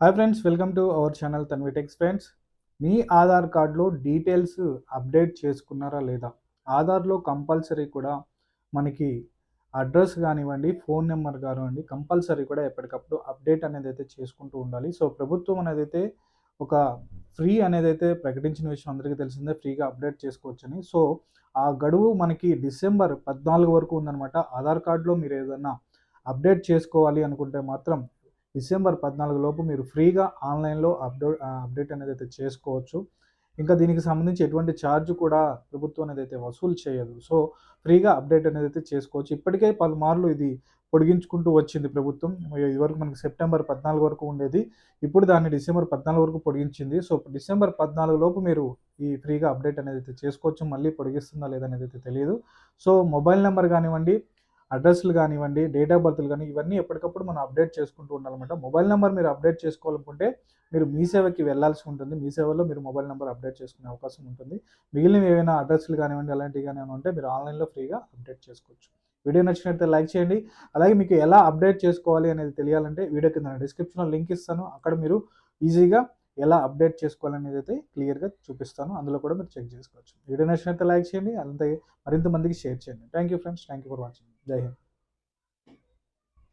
Hi friends welcome to our channel Tanvi techs friends మీ ఆధార్ కార్డులో details update చేసుకున్నారా లేదా? ఆధార్లో compulsory కూడా మనకి అడ్రస్ కానివ్వండి ఫోన్ నెంబర్ కానివ్వండి కంపల్సరీ కూడా ఎప్పటికప్పుడు అప్డేట్ అనేది అయితే చేసుకుంటూ ఉండాలి. సో ప్రభుత్వం అనేది అయితే ఒక ఫ్రీ అనేది అయితే ప్రకటించిన విషయం అందరికీ తెలిసిందే ఫ్రీగా అప్డేట్ చేసుకోవచ్చని. సో ఆ గడువు మనకి డిసెంబర్ పద్నాలుగు వరకు ఉందన్నమాట. ఆధార్ కార్డులో మీరు ఏదన్నా అప్డేట్ చేసుకోవాలి అనుకుంటే మాత్రం డిసెంబర్ పద్నాలుగు లోపు మీరు ఫ్రీగా ఆన్లైన్లో అప్డేట్ అప్డేట్ అనేది అయితే చేసుకోవచ్చు. ఇంకా దీనికి సంబంధించి ఎటువంటి ఛార్జ్ కూడా ప్రభుత్వం అనేది అయితే వసూలు చేయదు. సో ఫ్రీగా అప్డేట్ అనేది అయితే చేసుకోవచ్చు. ఇప్పటికే పలుమార్లు ఇది పొడిగించుకుంటూ వచ్చింది ప్రభుత్వం. ఇదివరకు మనకి సెప్టెంబర్ పద్నాలుగు వరకు ఉండేది. ఇప్పుడు దాన్ని డిసెంబర్ పద్నాలుగు వరకు పొడిగించింది. సో డిసెంబర్ పద్నాలుగు లోపు మీరు ఈ ఫ్రీగా అప్డేట్ అనేది అయితే చేసుకోవచ్చు. మళ్ళీ పొడిగిస్తుందా లేదనేది అయితే తెలియదు సో మొబైల్ నెంబర్ కానివ్వండి అడ్రస్లు కానివ్వండి డేట్ ఆఫ్ బర్త్లు కానీ ఇవన్నీ ఎప్పటికప్పుడు మనం అప్డేట్ చేసుకుంటూ ఉండాలన్నమాట. మొబైల్ నెంబర్ మీరు అప్డేట్ చేసుకోవాలనుకుంటే మీరు మీ సేవకి వెళ్ళాల్సి ఉంటుంది. మీ సేవలో మీరు మొబైల్ నెంబర్ అప్డేట్ చేసుకునే అవకాశం ఉంటుంది. మిగిలిన ఏవైనా అడ్రస్లు కానివ్వండి అలాంటివి కానీ ఉంటే మీరు ఆన్లైన్లో ఫ్రీగా అప్డేట్ చేసుకోవచ్చు. వీడియో నచ్చినట్లయితే లైక్ చేయండి. అలాగే మీకు ఎలా అప్డేట్ చేసుకోవాలి అనేది తెలియాలంటే వీడియో కింద డిస్క్రిప్షన్లో లింక్ ఇస్తాను. అక్కడ మీరు ఈజీగా ఎలా అప్డేట్ చేసుకోవాలనేది అయితే క్లియర్గా చూపిస్తాను. అందులో కూడా మీరు చెక్ చేసుకోవచ్చు. వీడియో నచ్చినట్లయితే లైక్ చేయండి. అంతే మరింత మందికి షేర్ చేయండి. Thank you friends. Thank you for watching. Joy Hind